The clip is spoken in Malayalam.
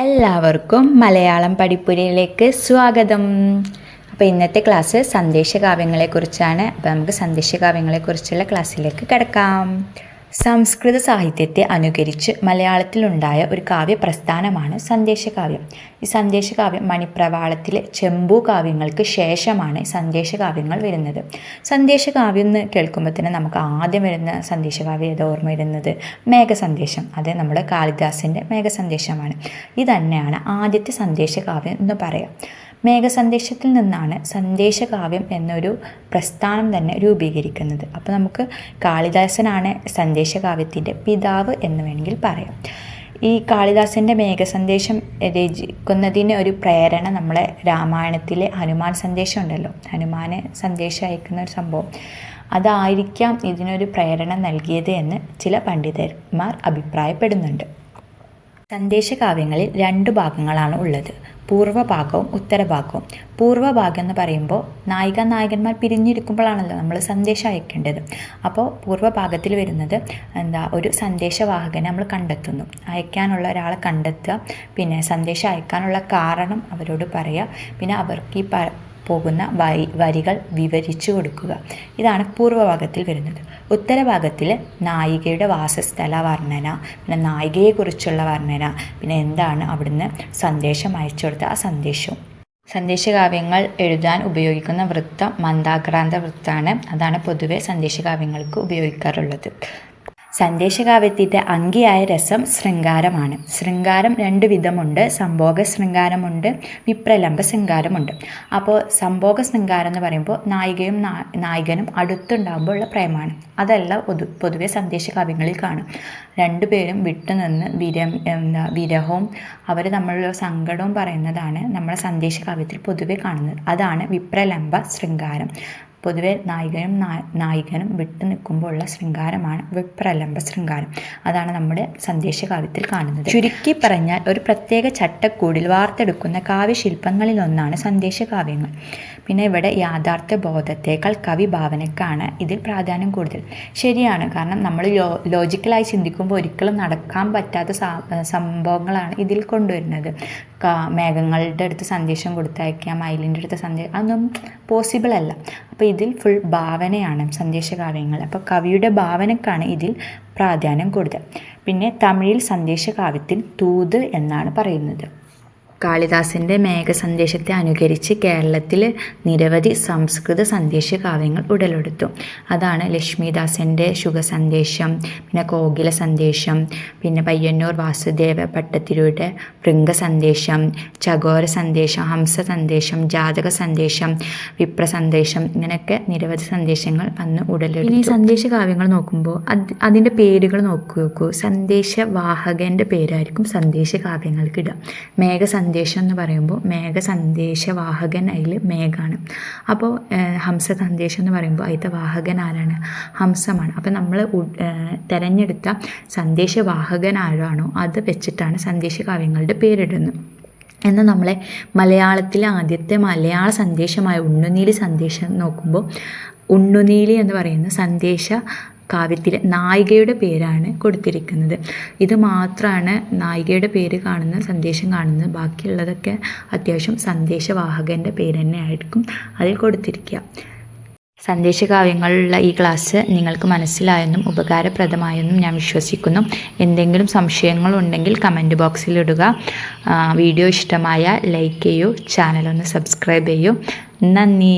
എല്ലാവർക്കും മലയാളം പഠിപ്പുരയിലേക്ക് സ്വാഗതം. അപ്പോൾ ഇന്നത്തെ ക്ലാസ് സന്ദേശകാവ്യങ്ങളെക്കുറിച്ചാണ്. അപ്പോൾ നമുക്ക് സന്ദേശകാവ്യങ്ങളെക്കുറിച്ചുള്ള ക്ലാസ്സിലേക്ക് കിടക്കാം. സംസ്കൃത സാഹിത്യത്തെ അനുകരിച്ച് മലയാളത്തിലുണ്ടായ ഒരു കാവ്യ പ്രസ്ഥാനമാണ് സന്ദേശകാവ്യം. ഈ സന്ദേശകാവ്യം മണിപ്രവാളത്തിലെ ചെമ്പു കാവ്യങ്ങൾക്ക് ശേഷമാണ് സന്ദേശകാവ്യങ്ങൾ വരുന്നത്. സന്ദേശകാവ്യം എന്ന് കേൾക്കുമ്പോൾ തന്നെ നമുക്ക് ആദ്യം വരുന്ന സന്ദേശകാവ്യം ഏത് ഓർമ്മ വരുന്നത്? മേഘസന്ദേശം. അത് നമ്മുടെ കാളിദാസിന്റെ മേഘസന്ദേശമാണ്. ഇതന്നെയാണ് തന്നെയാണ് ആദ്യത്തെ സന്ദേശകാവ്യം എന്ന് പറയാം. മേഘസന്ദേശത്തിൽ നിന്നാണ് സന്ദേശകാവ്യം എന്നൊരു പ്രസ്ഥാനം തന്നെ രൂപീകരിക്കുന്നത്. അപ്പോൾ നമുക്ക് കാളിദാസനാണ് സന്ദേശകാവ്യത്തിന്റെ പിതാവ് എന്ന് വേണമെങ്കിൽ പറയാം. ഈ കാളിദാസന്റെ മേഘസന്ദേശം രചിക്കുന്നതിന് ഒരു പ്രേരണ നമ്മളെ രാമായണത്തിലെ ഹനുമാൻ സന്ദേശം ഉണ്ടല്ലോ. ഹനുമാന് സന്ദേശം അയക്കുന്ന ഒരു സംഭവം. അതായിരിക്കാം ഇതിനൊരു പ്രേരണ നൽകിയത് എന്ന് ചില പണ്ഡിതന്മാർ അഭിപ്രായപ്പെടുന്നുണ്ട്. സന്ദേശകാവ്യങ്ങളിൽ രണ്ടു ഭാഗങ്ങളാണ് ഉള്ളത്. പൂർവഭാഗവും ഉത്തരഭാഗവും. പൂർവഭാഗം എന്ന് പറയുമ്പോൾ നായിക നായകന്മാർ പിരിഞ്ഞിരിക്കുമ്പോഴാണല്ലോ നമ്മൾ സന്ദേശം അയക്കേണ്ടത്. അപ്പോൾ പൂർവഭാഗത്തിൽ വരുന്നത് എന്താ ഒരു സന്ദേശവാഹകനെ നമ്മൾ കണ്ടെത്തുന്നു. അയക്കാനുള്ള ഒരാളെ കണ്ടെത്തുക പിന്നെ സന്ദേശം അയക്കാനുള്ള കാരണം അവരോട് പറയുക പിന്നെ അവർക്ക് ഈ പോകുന്ന വരി വരികൾ വിവരിച്ചു കൊടുക്കുക. ഇതാണ് പൂർവഭാഗത്തിൽ വരുന്നത്. ഉത്തരഭാഗത്തിൽ നായികയുടെ വാസസ്ഥല വർണന പിന്നെ നായികയെക്കുറിച്ചുള്ള വർണന പിന്നെ എന്താണ് അവിടുന്ന് സന്ദേശം അയച്ചു കൊടുത്ത ആ സന്ദേശവും സന്ദേശകാവ്യങ്ങൾ എഴുതാൻ ഉപയോഗിക്കുന്ന വൃത്തം മന്ദാക്രാന്ത വൃത്താണ് അതാണ് പൊതുവെ സന്ദേശകാവ്യങ്ങൾക്ക് ഉപയോഗിക്കാറുള്ളത്. സന്ദേശകാവ്യത്തിന്റെ അങ്കിയായ രസം ശൃംഗാരമാണ്. ശൃംഗാരം രണ്ട് വിധമുണ്ട്. സംഭോഗ ശൃംഗാരമുണ്ട്. വിപ്രലംബ ശൃംഗാരമുണ്ട്. അപ്പോൾ സംഭോഗ ശൃംഗാരം എന്ന് പറയുമ്പോൾ നായികയും നായകനും അടുത്തുണ്ടാകുമ്പോൾ ഉള്ള പ്രേമാണ്. അതല്ല പൊതു പൊതുവെ സന്ദേശകാവ്യങ്ങളിൽ കാണും. രണ്ടുപേരും വിട്ടുനിന്ന് വിര എന്താ വിരഹവും അവർ തമ്മിലുള്ള സങ്കടവും പറയുന്നതാണ് നമ്മളെ സന്ദേശകാവ്യത്തിൽ പൊതുവെ കാണുന്നത്. അതാണ് വിപ്രലംബ ശൃംഗാരം. പൊതുവെ നായികനും നായികനും വിട്ടു നിൽക്കുമ്പോൾ ഉള്ള ശൃംഗാരമാണ് വിപ്രലംബ ശൃംഗാരം. അതാണ് നമ്മുടെ സന്ദേശകാവ്യത്തിൽ കാണുന്നത്. ചുരുക്കി പറഞ്ഞാൽ ഒരു പ്രത്യേക ചട്ടക്കൂടിൽ വാർത്തെടുക്കുന്ന കാവ്യശില്പങ്ങളിൽ ഒന്നാണ് സന്ദേശകാവ്യങ്ങൾ. പിന്നെ ഇവിടെ യാഥാർത്ഥ്യ ബോധത്തേക്കാൾ കവി ഭാവനയ്ക്കാണ് ഇതിൽ പ്രാധാന്യം കൂടുതൽ. ശരിയാണ്. കാരണം നമ്മൾ ലോ ലോജിക്കലായി ചിന്തിക്കുമ്പോൾ ഒരിക്കലും നടക്കാൻ പറ്റാത്ത സംഭവങ്ങളാണ് ഇതിൽ കൊണ്ടുവരുന്നത്. മേഘങ്ങളുടെ അടുത്ത് സന്ദേശം കൊടുത്തയക്കാം മയിലിന്റെ അടുത്ത് സന്ദേശം അതൊന്നും പോസിബിൾ അല്ല. അപ്പോൾ ഇതിൽ ഫുൾ ഭാവനയാണ് സന്ദേശകാവ്യങ്ങൾ അപ്പോൾ കവിയുടെ ഭാവനക്കാണ് ഇതിൽ പ്രാധാന്യം കൂടുതൽ പിന്നെ തമിഴിൽ സന്ദേശകാവ്യത്തിൽ തൂത് എന്നാണ് പറയുന്നത്. കാളിദാസന്റെ മേഘസന്ദേശത്തെ അനുകരിച്ച് കേരളത്തിൽ നിരവധി സംസ്കൃത സന്ദേശ കാവ്യങ്ങൾ ഉടലെടുത്തു. അതാണ് ലക്ഷ്മിദാസന്റെ ശുഖസന്ദേശം പിന്നെ കോകില സന്ദേശം പിന്നെ പയ്യന്നൂർ വാസുദേവ ഭട്ടത്തിരിയുടെ വൃംഗസന്ദേശം ചകോര സന്ദേശം ഹംസ സന്ദേശം ജാതക സന്ദേശം വിപ്ര സന്ദേശം ഇങ്ങനെയൊക്കെ നിരവധി സന്ദേശങ്ങൾ അന്ന് ഉടലെടുത്തു. ഈ സന്ദേശ കാവ്യങ്ങൾ നോക്കുമ്പോൾ അത് അതിന്റെ പേരുകൾ നോക്കി നോക്കൂ. സന്ദേശവാഹകന്റെ പേരായിരിക്കും സന്ദേശ കാവ്യങ്ങൾക്ക് ഇടുക. മേഘ സന്ദേശം എന്ന് പറയുമ്പോൾ മേഘ സന്ദേശവാഹകൻ അതിൽ മേഘാണ്. അപ്പോൾ ഹംസ സന്ദേശം എന്ന് പറയുമ്പോൾ അതിന്റെ വാഹകൻ ആരാണ്? ഹംസമാണ്. അപ്പോൾ നമ്മൾ തിരഞ്ഞെടുത്ത സന്ദേശവാഹകൻ ആരാണോ അത് വെച്ചിട്ടാണ് സന്ദേശകാവ്യങ്ങളുടെ പേരിടുന്നത്. എന്നാൽ നമ്മളെ മലയാളത്തിലെ ആദ്യത്തെ മലയാള സന്ദേശമായ ഉണ്ണുനീലി സന്ദേശം നോക്കുമ്പോൾ ഉണ്ണുനീലി എന്ന് പറയുന്ന സന്ദേശ കാവ്യത്തിലെ നായികയുടെ പേരാണ് കൊടുത്തിരിക്കുന്നത്. ഇത് മാത്രമാണ് നായികയുടെ പേര് കാണുന്ന സന്ദേശം കാണുന്നത് ബാക്കിയുള്ളതൊക്കെ അത്യാവശ്യം സന്ദേശവാഹകന്റെ പേര് തന്നെയായിരിക്കും അതിൽ കൊടുത്തിരിക്കുക. സന്ദേശകാവ്യങ്ങളുള്ള ഈ ക്ലാസ് നിങ്ങൾക്ക് മനസ്സിലായെന്നും ഉപകാരപ്രദമായെന്നും ഞാൻ വിശ്വസിക്കുന്നു. എന്തെങ്കിലും സംശയങ്ങളുണ്ടെങ്കിൽ കമന്റ് ബോക്സിലിടുക വീഡിയോ ഇഷ്ടമായ ലൈക്ക് ചെയ്യൂ ചാനലൊന്ന് സബ്സ്ക്രൈബ് ചെയ്യൂ. നന്ദി.